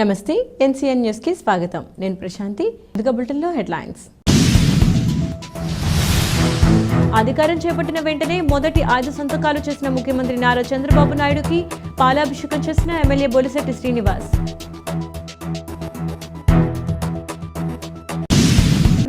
నమస్తే ఎన్సీఎన్ న్యూస్కి స్వాగతం. నేను ప్రశాంతి. ఇదిగో బులెటిన్లో హెడ్లైన్స్. అధికారం చేపట్టిన వెంటనే మొదటి ఐదు సంతకాలు చేసిన ముఖ్యమంత్రి నారా చంద్రబాబు నాయుడుకి పాలాభిషేకం చేసిన ఎమ్మెల్యే బొలిశెట్టి శ్రీనివాస్.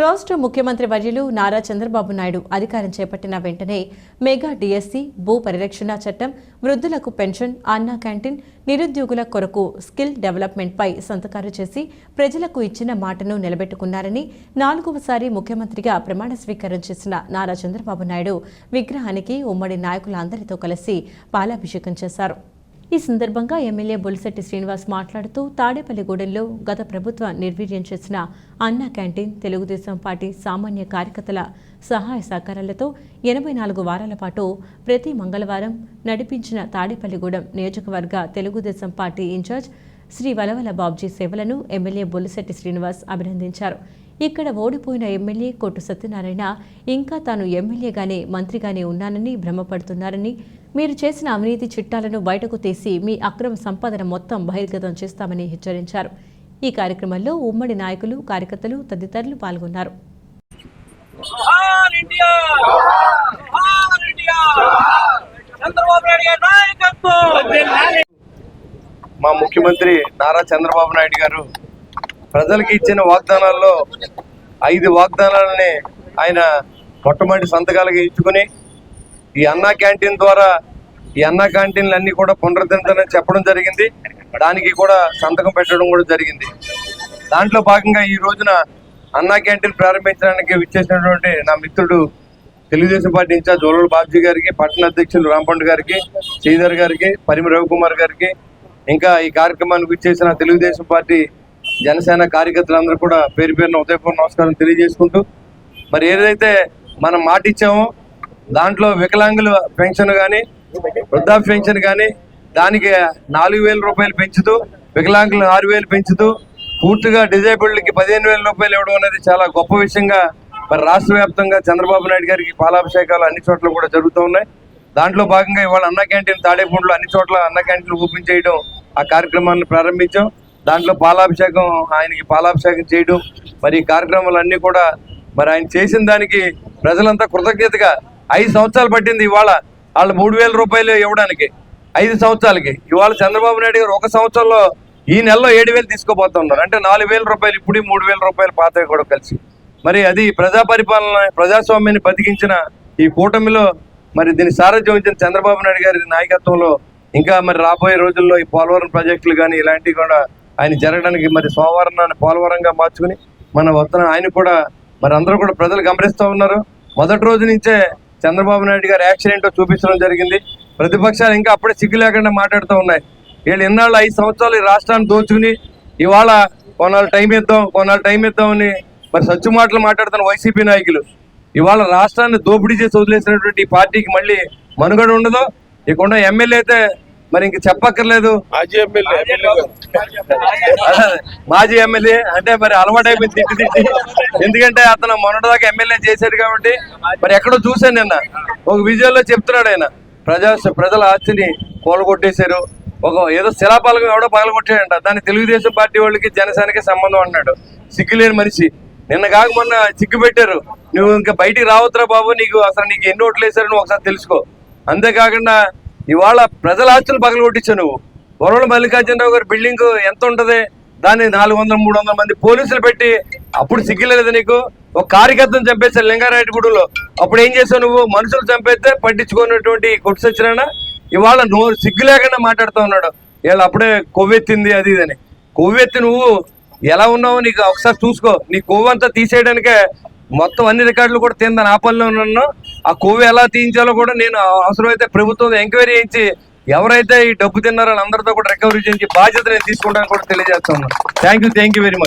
రాష్ట్ర ముఖ్యమంత్రి వర్యులు నారా చంద్రబాబు నాయుడు అధికారం చేపట్టిన వెంటనే మెగా డిఎస్సి భూ పరిరక్షణ చట్టం వృద్ధులకు పెన్షన్ అన్నా క్యాంటీన్ నిరుద్యోగుల కొరకు స్కిల్ డెవలప్మెంట్పై సంతకాలు చేసి ప్రజలకు ఇచ్చిన మాటను నిలబెట్టుకున్నారని నాలుగవసారి ముఖ్యమంత్రిగా ప్రమాణ స్వీకారం చేసిన నారా చంద్రబాబు నాయుడు విగ్రహానికి ఉమ్మడి నాయకులందరితో కలిసి పాలాభిషేకం చేశారు. ఈ సందర్భంగా ఎమ్మెల్యే బొలిశెట్టి శ్రీనివాస్ మాట్లాడుతూ తాడేపల్లిగూడెంలో గత ప్రభుత్వం నిర్వీర్యం చేసిన అన్న క్యాంటీన్ తెలుగుదేశం పార్టీ సామాన్య కార్యకర్తల సహాయ సహకారాలతో ఎనభై నాలుగు వారాల పాటు ప్రతి మంగళవారం నడిపించిన తాడేపల్లిగూడెం నియోజకవర్గ తెలుగుదేశం పార్టీ ఇన్ఛార్జ్ శ్రీ వలవల బాబ్జీ సేవలను ఎమ్మెల్యే బొలిశెట్టి శ్రీనివాస్ అభినందించారు. ఇక్కడ ఓడిపోయిన ఎమ్మెల్యే కొట్టు సత్యనారాయణ ఇంకా తాను ఎమ్మెల్యేగానే మంత్రిగానే ఉన్నానని భ్రమపడుతున్నారని మీరు చేసిన అవినీతి చిట్టాలను బయటకు తీసి మీ అక్రమ సంపాదన మొత్తం బహిర్గతం చేస్తామని హెచ్చరించారు. ఈ కార్యక్రమంలో ఉమ్మడి నాయకులు కార్యకర్తలు తదితరులు పాల్గొన్నారు. మా ముఖ్యమంత్రి నారా చంద్రబాబు నాయుడు గారు ప్రజలకు ఇచ్చిన వాగ్దానాల్లో ఐదు వాగ్దానాలని ఆయన మొట్టమొదటి సంతకాలుగా ఇచ్చుకుని ఈ అన్నా క్యాంటీన్ ద్వారా ఈ అన్నా క్యాంటీన్లు అన్ని కూడా పునరుద్ధరించాలని చెప్పడం జరిగింది. దానికి కూడా సంతకం పెట్టడం కూడా జరిగింది. దాంట్లో భాగంగా ఈ రోజున అన్నా క్యాంటీన్ ప్రారంభించడానికి విచ్చేసినటువంటి నా మిత్రుడు తెలుగుదేశం పార్టీ ఇన్ఛార్జ్ ఓలూరు బాబ్జీ గారికి పట్టణ అధ్యక్షులు రాంపండ్ గారికి శ్రీధర్ గారికి పరిమి రవికుమార్ గారికి ఇంకా ఈ కార్యక్రమానికి విచ్చేసిన తెలుగుదేశం పార్టీ జనసేన కార్యకర్తలందరూ కూడా పేరు పేరున ఉదయపూర్వ నమస్కారం తెలియజేసుకుంటూ మరి ఏదైతే మనం మాట ఇచ్చామో దాంట్లో వికలాంగుల పెన్షన్ కానీ వృద్ధాప్య పెన్షన్ కానీ దానికి నాలుగు వేల రూపాయలు పెంచుతూ వికలాంగులు ఆరు వేలు పెంచుతూ పూర్తిగా డిజేబుల్డ్కి పదిహేను వేల రూపాయలు ఇవ్వడం అనేది చాలా గొప్ప విషయంగా మరి రాష్ట్ర వ్యాప్తంగా చంద్రబాబు నాయుడు గారికి పాలాభిషేకాలు అన్ని చోట్ల కూడా జరుగుతూ ఉన్నాయి. దాంట్లో భాగంగా ఇవాళ అన్న క్యాంటీన్ తాడేపూడిలో అన్ని చోట్ల అన్న క్యాంటీన్ ఓపెన్ చేయడం ఆ కార్యక్రమాన్ని ప్రారంభించాం. దాంట్లో పాలాభిషేకం ఆయనకి పాలాభిషేకం చేయడం మరి ఈ కార్యక్రమాలన్నీ కూడా మరి ఆయన చేసిన దానికి ప్రజలంతా కృతజ్ఞతగా ఐదు సంవత్సరాలు పట్టింది ఇవాళ. వాళ్ళు మూడు వేల రూపాయలు ఇవ్వడానికి. ఐదు సంవత్సరాలకి. ఇవాళ చంద్రబాబు నాయుడు గారు ఒక సంవత్సరంలో ఈ నెలలో ఏడు వేలు తీసుకోబోతున్నారు అంటే నాలుగు వేల రూపాయలు ఇప్పుడు మూడు వేల రూపాయలు పాతవి కూడా కలిసి. మరి అది ప్రజా పరిపాలన ప్రజాస్వామ్యాన్ని బతికించిన ఈ కూటమిలో మరి దీని సారథ్యం వహించిన చంద్రబాబు నాయుడు గారి నాయకత్వంలో ఇంకా మరి రాబోయే రోజుల్లో ఈ పోలవరం ప్రాజెక్టులు కానీ ఇలాంటివి కూడా ఆయన జరగడానికి మరి సోమవారం పోలవరంగా మార్చుకుని మన వస్తున్న ఆయన కూడా మరి అందరూ కూడా ప్రజలు గమనిస్తూ ఉన్నారు. మొదటి రోజు నుంచే చంద్రబాబు నాయుడు గారు యాక్సిడెంట్ చూపించడం జరిగింది. ప్రతిపక్షాలు ఇంకా అప్పుడే సిగ్గు లేకుండా మాట్లాడుతూ ఉన్నాయి. వీళ్ళు ఎన్నాళ్ళు ఐదు సంవత్సరాలు ఈ రాష్ట్రాన్ని దోచుకుని ఇవాళ కొన్నాళ్ళు టైం ఇద్దాం కొన్నాళ్ళు టైం ఇద్దామని మరి సచ్చు మాటలు మాట్లాడుతున్న వైసీపీ నాయకులు. ఇవాళ రాష్ట్రాన్ని దోపిడీ చేసి వదిలేసినటువంటి ఈ పార్టీకి మళ్ళీ మనుగడ ఉండదు. ఇక ఎమ్మెల్యే అయితే మరి ఇంక చెప్పక్కర్లేదు. మాజీ ఎమ్మెల్యే అంటే మరి అలవాటు అయిపోయింది తిట్టి తిట్టి. ఎందుకంటే అతను మొన్నటిదాకా ఎమ్మెల్యే చేశాడు కాబట్టి మరి ఎక్కడో చూశాను నిన్న. ఒక విజయంలో చెప్తున్నాడు ఆయన. ప్రజా ప్రజల ఆస్తిని కూలగొట్టేశారు ఒక ఏదో శిలాపాలకం ఎవడో పగలగొట్టాడంట. దాన్ని తెలుగుదేశం పార్టీ వాళ్ళకి జనసేనకి సంబంధం అన్నాడు. సిగ్గులేని మనిషి. నిన్న కాక మొన్న సిగ్గు పెట్టారు నువ్వు ఇంకా బయటికి రావద్దురా బాబు నీకు అసలు నీకు ఎన్ని ఓట్లు వేశారు నువ్వు ఒకసారి తెలుసుకో. అంతేకాకుండా ఇవాళ ప్రజల ఆస్తులు పగలగొట్టించావు నువ్వు. వరవల మల్లికార్జునరావు గారి బిల్డింగ్ ఎంత ఉంటుంది? దాన్ని నాలుగు వందల మూడు వందల మంది పోలీసులు పెట్టి అప్పుడు సిగ్గులేదు నీకు? ఒక కార్యకర్తను చంపేశారు లింగారెడ్డి గుడిలో అప్పుడు ఏం చేసావు నువ్వు? మనుషులు చంపేస్తే పట్టించుకున్నటువంటి కొట్టు సచ్చినా ఇవాళ నువ్వు సిగ్గు లేకుండా మాట్లాడుతూ ఉన్నాడు. వీళ్ళు అప్పుడే కొవ్వెత్తింది అది ఇదని కొవ్వెత్తి నువ్వు ఎలా ఉన్నావో నీకు ఒకసారి చూసుకో. నీ కొవ్వు అంతా తీసేయడానికే మొత్తం అన్ని రికార్డులు కూడా తిందని ఆ పనిలో ఉన్నాను. ఆ కొవ్వు ఎలా తీయించాలో కూడా నేను అవసరమైతే ప్రభుత్వం ఎంక్వైరీ చేయించి ఎవరైతే ఈ డబ్బు తిన్నారో అందరితో కూడా రికవరీ చేయించి బాధ్యత నేను తీసుకుంటాను కూడా తెలియజేస్తాను thank you thank you very much